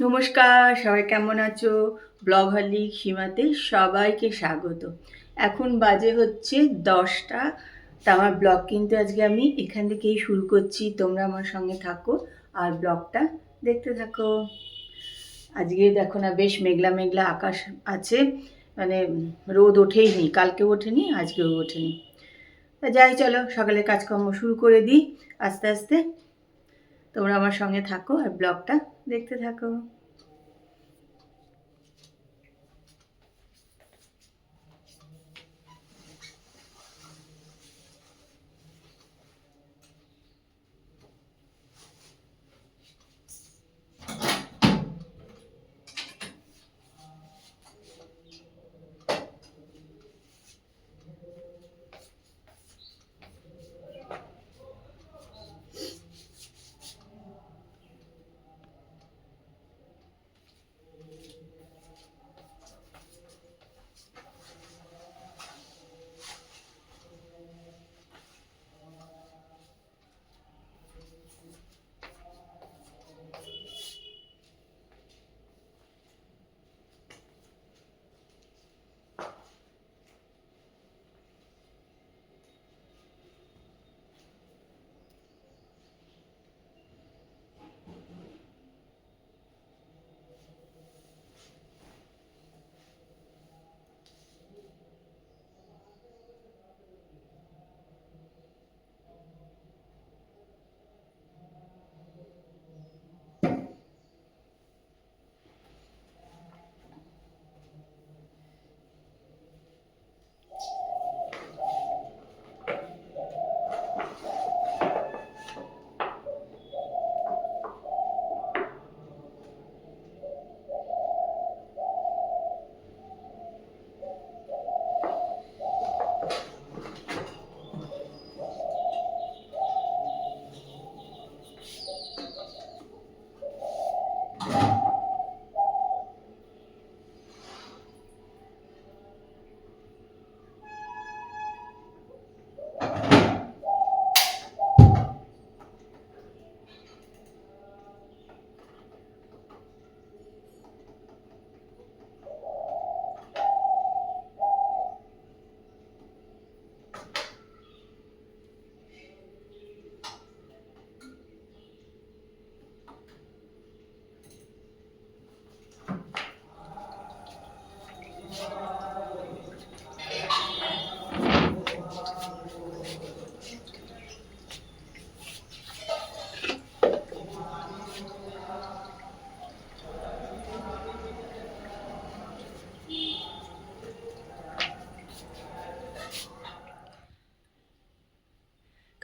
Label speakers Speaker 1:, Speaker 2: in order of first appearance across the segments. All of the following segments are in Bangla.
Speaker 1: নমস্কার, সবাই কেমন আছো? ব্লগ হলি সীমাতে সবাইকে স্বাগত। এখন বাজে হচ্ছে দশটা, তা আমার ব্লগ কিন্তু আজকে আমি এখান থেকেই শুরু করছি। তোমরা আমার সঙ্গে থাকো আর ব্লগটা দেখতে থাকো। আজকে দেখো না, বেশ মেঘলা মেঘলা আকাশ আছে। মানে রোদ ওঠেই নি কালকে ওঠেনি, আজকেও ওঠেনি। তা যাই, চলো সকালে কাজকর্ম শুরু করে দিই। আস্তে আস্তে তোমরা আমার সঙ্গে থাকো আর ব্লগটা দেখতে থাকো।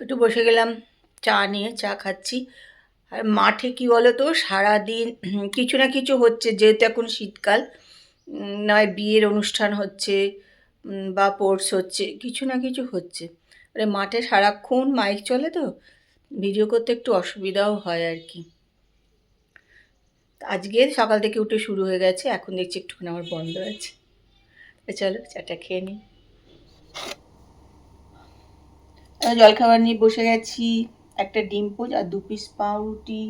Speaker 1: একটু বসে গেলাম, চা নিয়ে, চা খাচ্ছি। আর মাঠে কি বলো তো সারাদিন কিছু না কিছু হচ্ছে, যেহেতু এখন শীতকাল নয় বিয়ের অনুষ্ঠান হচ্ছে বা পোর্স হচ্ছে, কিছু না কিছু হচ্ছে। মানে মাঠে সারাক্ষণ মাইক চলে তো ভিডিও করতে একটু অসুবিধাও হয় আর কি। আজকে সকাল থেকে উঠে শুরু হয়ে গেছে, এখন দেখছি একটুখানি আমার বন্ধ আছে। চলো চাটা খেয়ে নিই জলখাবার নিয়ে বসে গেছি, একটা ডিম পোচ আর দু পিস পাউরুটি।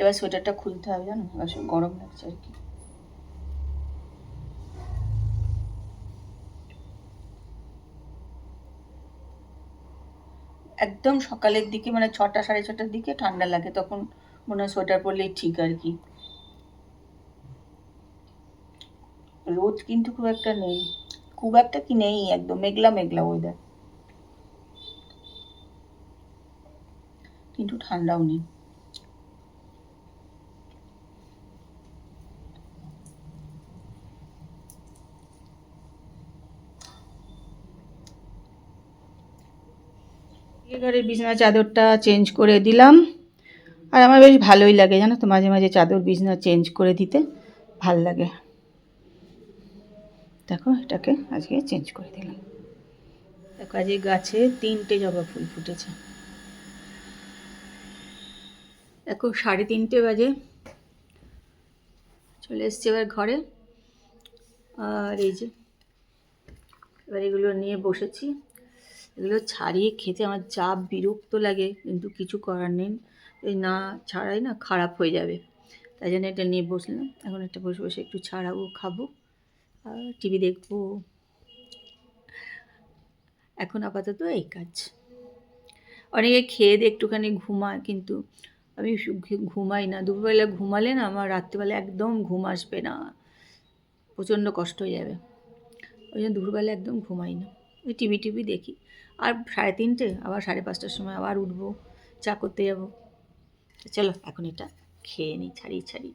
Speaker 1: এবার সোয়েটারটা খুলতে হবে জানো? এবার গরম লাগছে আর কি। একদম সকালের দিকে মানে ছটা, সাড়ে ছটার দিকে ঠান্ডা লাগে, তখন মনে হয় সোয়েটার পরলেই ঠিক আর কি। রোদ কিন্তু খুব একটা নেই। খুব একটা কি নেই, একদম মেঘলা মেঘলা ওয়েদার কিন্তু ঠান্ডাও নেই। ঘরের বিছানা চাদরটা চেঞ্জ করে দিলাম। আর আমার বেশ ভালোই লাগে জানো তো, মাঝে মাঝে চাদর বিছানা চেঞ্জ করে দিতে ভালো লাগে। দেখো এটাকে আজকে চেঞ্জ করে দিলাম। দেখো আজকে গাছে তিনটে জবা ফুল ফুটেছে। দেখো সাড়ে তিনটে বাজে। চলে এসছি এবার ঘরে। আর এই যে, এবার এগুলো নিয়ে বসেছি। এগুলো ছাড়িয়ে খেতে আমার যা বিরক্ত লাগে, কিন্তু কিছু করার নেই। না ছাড়াই না খারাপ হয়ে যাবে। তাই জন্য এটা নিয়ে বসলাম। এখন একটা বসে বসে একটু ছাড়াবো, খাব। আর টিভি দেখব। এখন আপাতত এই কাজ। অনেকে খেয়ে দিয়ে একটুখানি ঘুমায়, কিন্তু আমি ঘুমাই না। দুপুরবেলা ঘুমালে না আমার রাত্রিবেলা একদম ঘুম আসবে না। প্রচণ্ড কষ্ট হয়ে যাবে। ওই জন্য দুপুরবেলা একদম ঘুমাই না। ওই টিভি টিভি দেখি। আর সাড়ে তিনটে, আবার সাড়ে পাঁচটার সময় আবার উঠবো, চা করতে যাব। চলো, এখন এটা খেয়ে নিই, ছাড়িয়ে ছাড়িয়ে।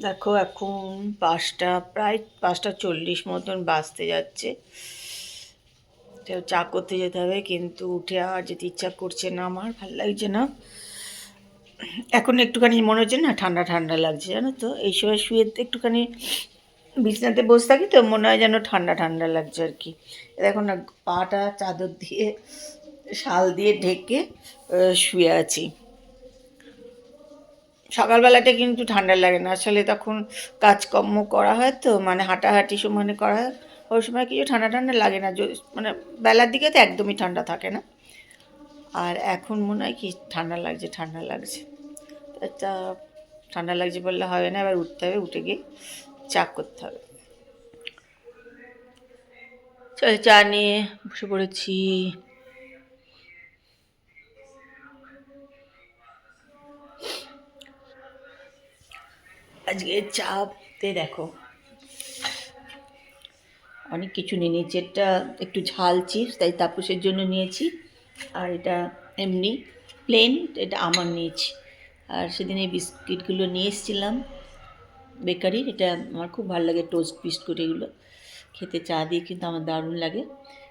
Speaker 1: দেখো, এখন পাঁচটা, প্রায় পাঁচটা চল্লিশ মতন বাজতে যাচ্ছে। তো চা করতে যেতে হবে, কিন্তু উঠে আর যেতে ইচ্ছা করছে না আমার, ভালো লাগছে না। এখন একটুখানি মনে হচ্ছে না ঠান্ডা ঠান্ডা লাগছে, জানো তো? এই সময় শুয়ে একটুখানি বিছনাতে বসে থাকি তো মনে হয় যেন ঠান্ডা ঠান্ডা লাগছে আর কি। দেখো না পাটা চাদর দিয়ে, শাল দিয়ে ঢেকে শুয়ে আছি। সকালবেলাটা কিন্তু ঠান্ডা লাগে না, আসলে তখন কাজকর্ম করা হয় তো মানে হাঁটাহাঁটি সমানে করা হয়। ওই সময় কিছু ঠান্ডা ঠান্ডা লাগে না মানে বেলার দিকে তো একদমই ঠান্ডা থাকে না। আর এখন মনে হয় কি ঠান্ডা লাগছে ঠান্ডা লাগছে। তা ঠান্ডা লাগছে বললে হবে না, এবার উঠতে হবে, উঠে গিয়ে চা করতে হবে। চা নিয়ে বসে পড়েছি। আজকে চাপতে দেখো। অনেক কিছু নিয়ে নিয়েছি। এটা একটু ঝাল চিপস, তাই তাপসের জন্য নিয়েছি। আর এটা এমনি প্লেন এটা আমার নিয়েছি। আর সেদিন এই বিস্কিটগুলো নিয়ে এসেছিলাম বেকারির। এটা আমার খুব ভালো লাগে টোস্ট বিস্কুট এগুলো। খেতে চা দিয়ে কিন্তু আমার দারুণ লাগে।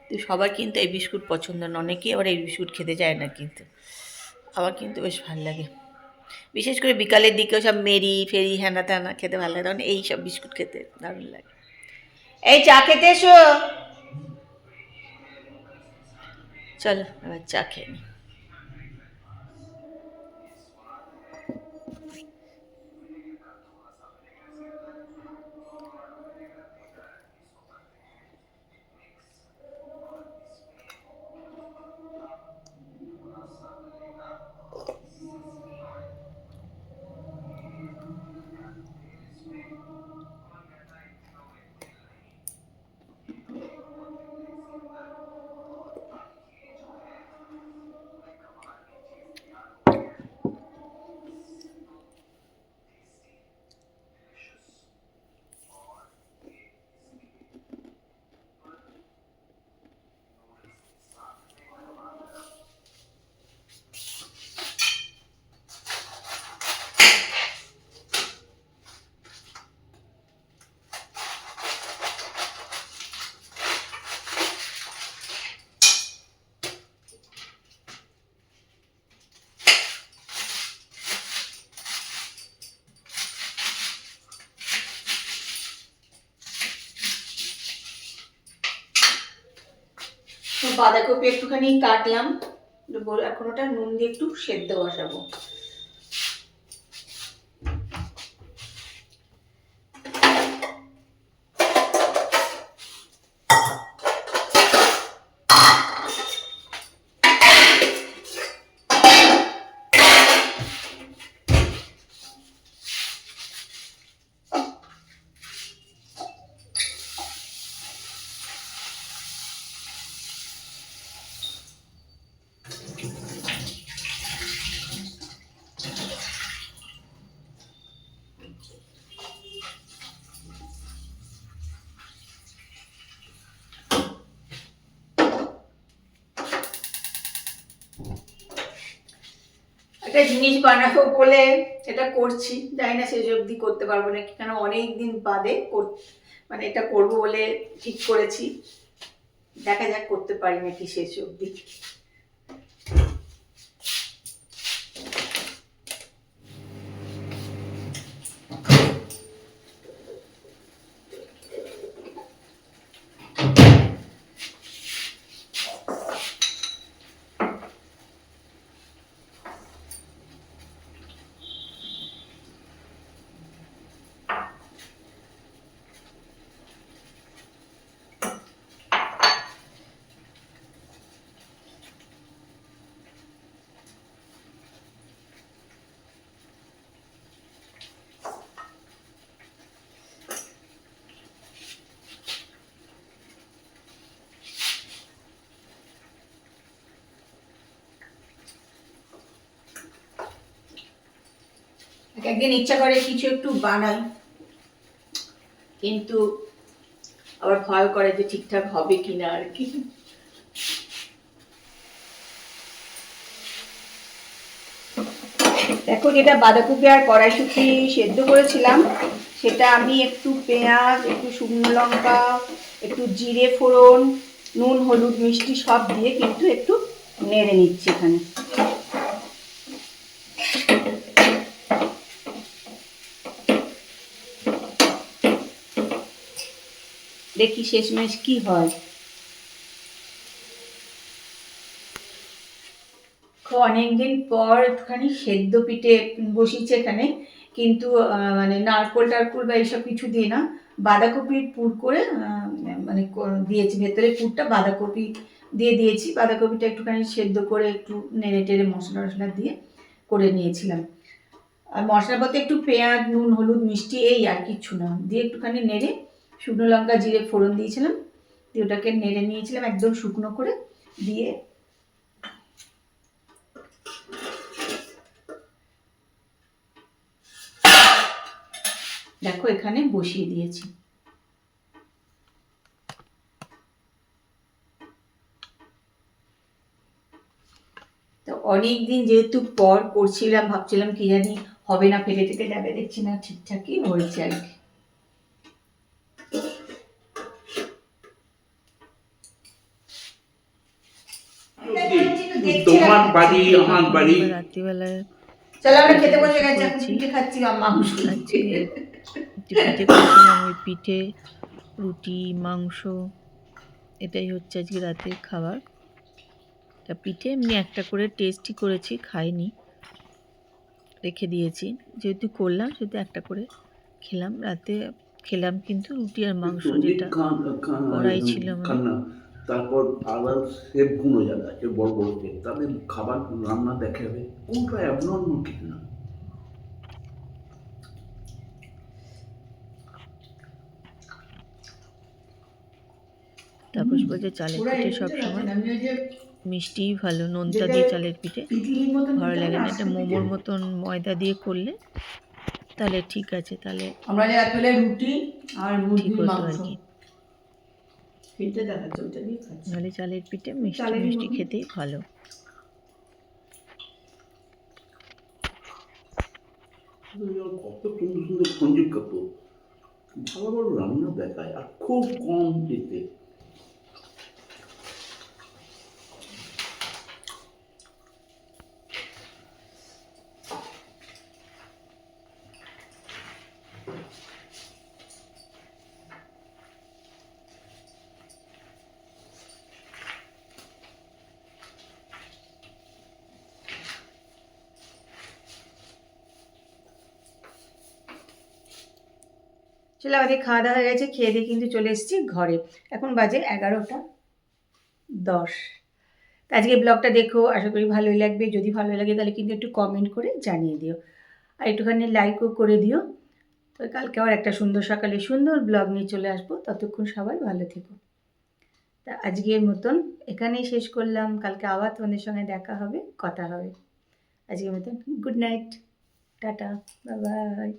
Speaker 1: তো সবার কিন্তু এই বিস্কুট পছন্দ না অনেকেই আবার এই বিস্কুট খেতে চায় না কিন্তু। আমার কিন্তু বেশ ভালো লাগে। বিশেষ করে বিকালের দিকেও সব মেরি, ফেরি হ্যানা ত্যানা খেতে ভালো লাগে। কারণ এই সব বিস্কুট খেতে দারুণ লাগে। এই চা খেতে এসো। চলো এবার চা খেয়ে নি। বাঁধাকপি একটুখানি কাটলাম এখন ওটা নুন দিয়ে একটু সেদ্ধ বসাবো। একটা জিনিস বানাবো বলে এটা করছি। জানি না শেষ অবধি করতে পারব না কেন অনেক দিন বাদে মানে এটা করব বলে ঠিক করেছি। দেখা যাক করতে পারি নাকি শেষ অবধি। একদিন ইচ্ছা করে কিছু একটু বানাই। কিন্তু আবার ভয় করে যে ঠিকঠাক হবে কিনা আর কি। দেখো যেটা বাঁধাকপি আর কড়াইশুটি সেদ্ধ করেছিলাম। সেটা আমি একটু পেঁয়াজ, একটু শুকনো লঙ্কা, একটু জিরে ফোড়ন, নুন, হলুদ, মিষ্টি সব দিয়ে কিন্তু একটু নেড়ে নিচ্ছি এখানে। দেখি শেষমেশ কি হয়। অনেকদিন পর একটুখানি সেদ্ধ পিঠে বসিয়েছে এখানে, কিন্তু মানে নারকোল টারকোল বা এইসব কিছু দিয়ে না বাঁধাকপির পুর করে মানে দিয়েছি, ভেতরে পুরটা বাঁধাকপি দিয়ে দিয়েছি, বাঁধাকপিটা একটুখানি সেদ্ধ করে একটু নেড়ে টেড়ে মশলা টশলা দিয়ে করে নিয়েছিলাম। আর মশলার মধ্যে একটু পেঁয়াজ, নুন, হলুদ, মিষ্টি, এই আর কিছু না, দিয়ে একটুখানি নেড়ে শুকনো লঙ্কা জিরে ফোড়ন দিয়েছিলাম, দিয়ে ওটাকে নেড়ে নিয়েছিলাম একদম শুকনো করে, দিয়ে দেখো এখানে বসিয়ে দিয়েছি। তো অনেক দিন যেহেতু পর করছিলাম, ভাবছিলাম কি জানি হবে না, ফেটে টেটে যাবে, দেখছি না ঠিকঠাকই হয়েছে আর কি।
Speaker 2: তোমার বাড়ি আমার বাড়ি।
Speaker 3: রাত্রিবেলায়
Speaker 1: চলো আমরা খেতে বসে গেছি পিঠে খাচ্ছি আর মাংস খাচ্ছি
Speaker 3: পিঠে করেছিলাম ওই পিঠে রুটি মাংস এটাই হচ্ছে আজকে রাতের খাবার। তা পিঠে এমনি একটা করে টেস্টই করেছি খাইনি রেখে দিয়েছি। যেহেতু করলাম সেহেতু একটা করে খেলাম। রাতে খেলাম কিন্তু রুটি আর মাংস যেটা কড়াই ছিল আমার।
Speaker 2: তারপর আবার সেব গুঁড়ো যারা আছে বড় বড় সেব তাদের খাবার রান্না দেখে হবে কোনটা অ্যাবনর্মাল কিছু না।
Speaker 3: তাপস বলছে চালের পিঠে
Speaker 1: এর
Speaker 3: সব সময়
Speaker 1: আছে না, আমি ওই যে
Speaker 3: মিষ্টিই ভালো নোনতা দিয়ে চালের পিঠে। ভালো লাগে না
Speaker 1: আজকে
Speaker 3: মোমোর মতন ময়দা দিয়ে করলে তাহলে ঠিক আছে তাহলে
Speaker 1: আমরা যে রুটি আর
Speaker 3: ঠিক
Speaker 1: মুরগির মাংস। দেখাচ্ছে ওইটা দিয়ে খাচ্ছি।
Speaker 3: নাহলে চালের পিঠে মিষ্টি মিষ্টি। খেতেই ভালো।
Speaker 2: কত সুন্দর সুন্দর খঞ্জির কাপড় ভালো ভালো রান্না দেখায় আর খুব কম দিতে
Speaker 1: চলে আমাদের খাওয়া দাওয়া হয়ে গেছে, খেয়ে দিয়ে কিন্তু চলে এসেছি ঘরে। এখন বাজে এগারোটা দশ। তা আজকে ব্লগটা দেখো, আশা করি ভালোই লাগবে। যদি ভালো লাগে তাহলে কিন্তু একটু কমেন্ট করে জানিয়ে দিও। আর একটুখানি লাইকও করে দিও। তো কালকে আবার একটা সুন্দর সকালে সুন্দর ব্লগ নিয়ে চলে আসব। ততক্ষণ সবাই ভালো থেকো। তা আজকের মতন এখানেই শেষ করলাম। কালকে আবার তোমাদের সঙ্গে দেখা হবে, কথা হবে। আজকের মতন গুড নাইট টাটা বাই